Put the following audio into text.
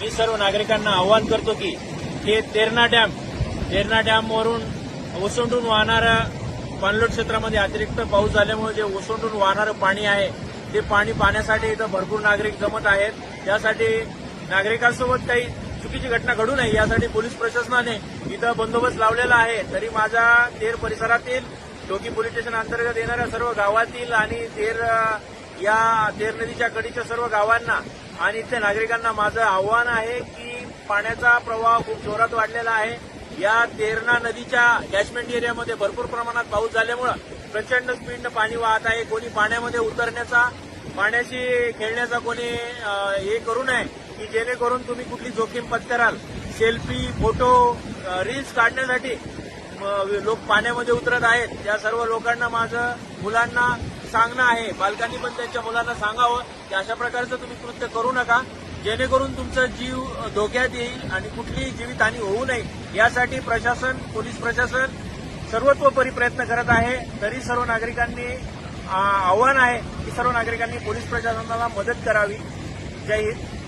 मी सर्व नागरिकांना आवाहन करतो की हे तेरणा डॅम तेरणा डॅमवरून ओसंडून वाहणारं पाणलोट क्षेत्रामध्ये अतिरिक्त पाऊस झाल्यामुळे जे ओसंडून वाहणारं पाणी आहे ते पाणी पाण्यासाठी इथं भरपूर नागरिक जमत आहेत. त्यासाठी नागरिकांसोबत काही चुकीची घटना घडू नये यासाठी पोलीस प्रशासनाने इथं बंदोबस्त लावलेला आहे. तरी माझा तेर परिसरातील डोकी पोलीस स्टेशन अंतर्गत येणाऱ्या सर्व गावातील आणि तेर या तेर नदीच्या कडीच्या सर्व गावांना आणि इथल्या नागरिकांना माझं आव्हान आहे की पाण्याचा प्रवाह खूप जोरात वाढलेला आहे. या तेरणा नदीच्या कॅचमेंट एरियामध्ये भरपूर प्रमाणात पाऊस झाल्यामुळं प्रचंड स्पीडनं पाणी वाहत आहे. कोणी पाण्यामध्ये उतरण्याचा पाण्याशी खेळण्याचा कोणी हे करू नये की जेणेकरून तुम्ही कुठली जोखीम पत्कराल. सेल्फी फोटो रील्स काढण्यासाठी लोक पाण्यामध्ये उतरत आहेत. त्या सर्व लोकांना माझं मुलांना सांगणं आहे. पालकांनी पण त्यांच्या मुलांना सांगावं. की अशा प्रकारचं तुम्ही कृत्य करू नका. जेणेकरून तुमचा जीव धोक्यात येईल आणि कुठलीही जीवितहानी होऊ नये. यासाठी प्रशासन पोलीस प्रशासन सर्वतोपरी प्रयत्न करत आहे. तरी सर्व नागरिकांनी आव्हान आहे की सर्व नागरिकांनी पोलीस प्रशासनाला मदत करावी. जय हिंद.